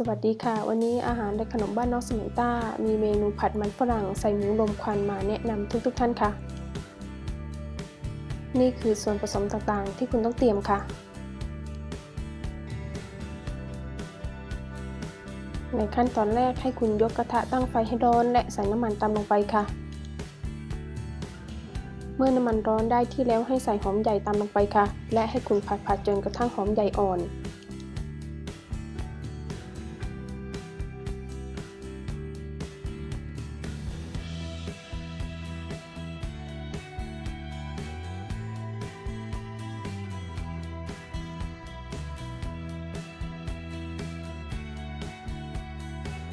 สวัสดีค่ะ วันนี้อาหารและขนมบ้านนอกสมัยต้า มีเมนูผัดมันฝรั่งใส่หมูลมควันมาแนะนำทุกๆทท่านค่ะ นี่คือส่วนผสมต่างๆ ที่คุณต้องเตรียมค่ะ ในขั้นตอนแรกให้คุณยกกระทะตั้งไฟให้ร้อน และใส่น้ำมันตามลงไปค่ะ เมื่อน้ำมันร้อนได้ที่แล้วให้ใส่หอมใหญ่ตามลงไปค่ะ และให้คุณผัดๆจนกระทั่งหอมใหญ่อ่อน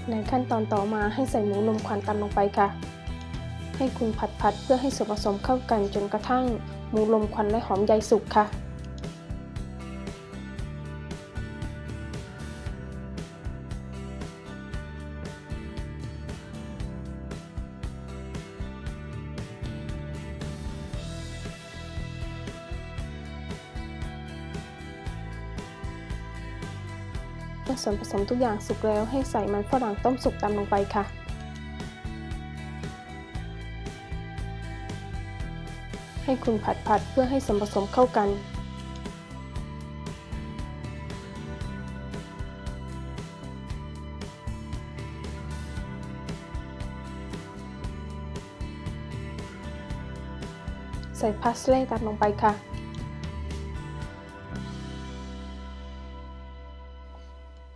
ในขั้นตอนต่อมาให้ใส่หมูนมควันตามลงไปค่ะ ให้คุณผัดผัดเพื่อให้ส่วนผสมเข้ากันจนกระทั่งหมูลมควันและหอมใยสุกค่ะ เมื่อส่วนผสมทุกอย่างสุกแล้วให้ใส่มันฝรั่งต้มสุกตามลงไปค่ะ ให้คุณผัดผัดเพื่อให้ส่วนผสมเข้ากัน ใส่พาสเล่ตามลงไปค่ะ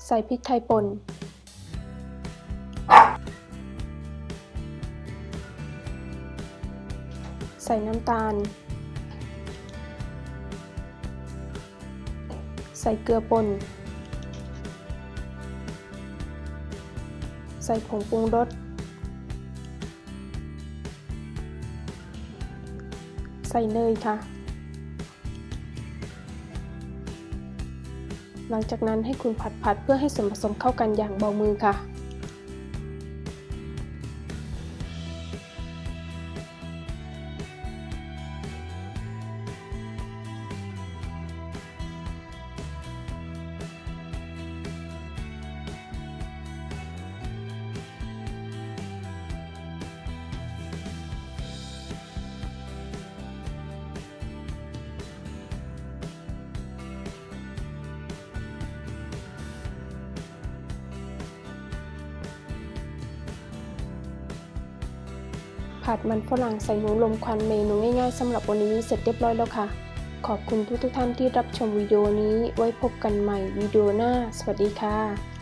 ใส่พริกไทยป่น ใส่น้ำตาล ใส่เกลือป่น ใส่ผงปรุงรส ใส่เนยค่ะ หลังจากนั้นให้คุณผัดผัดเพื่อให้ส่วนผสมเข้ากันอย่างเบามือค่ะ ผัดมันฝรั่งใส่หมูลมควันเมนูง่ายๆสำหรับวันนี้เสร็จเรียบร้อยแล้วค่ะ ขอบคุณทุกๆท่านที่รับชมวิดีโอนี้ไว้พบกันใหม่วิดีโอหน้า สวัสดีค่ะ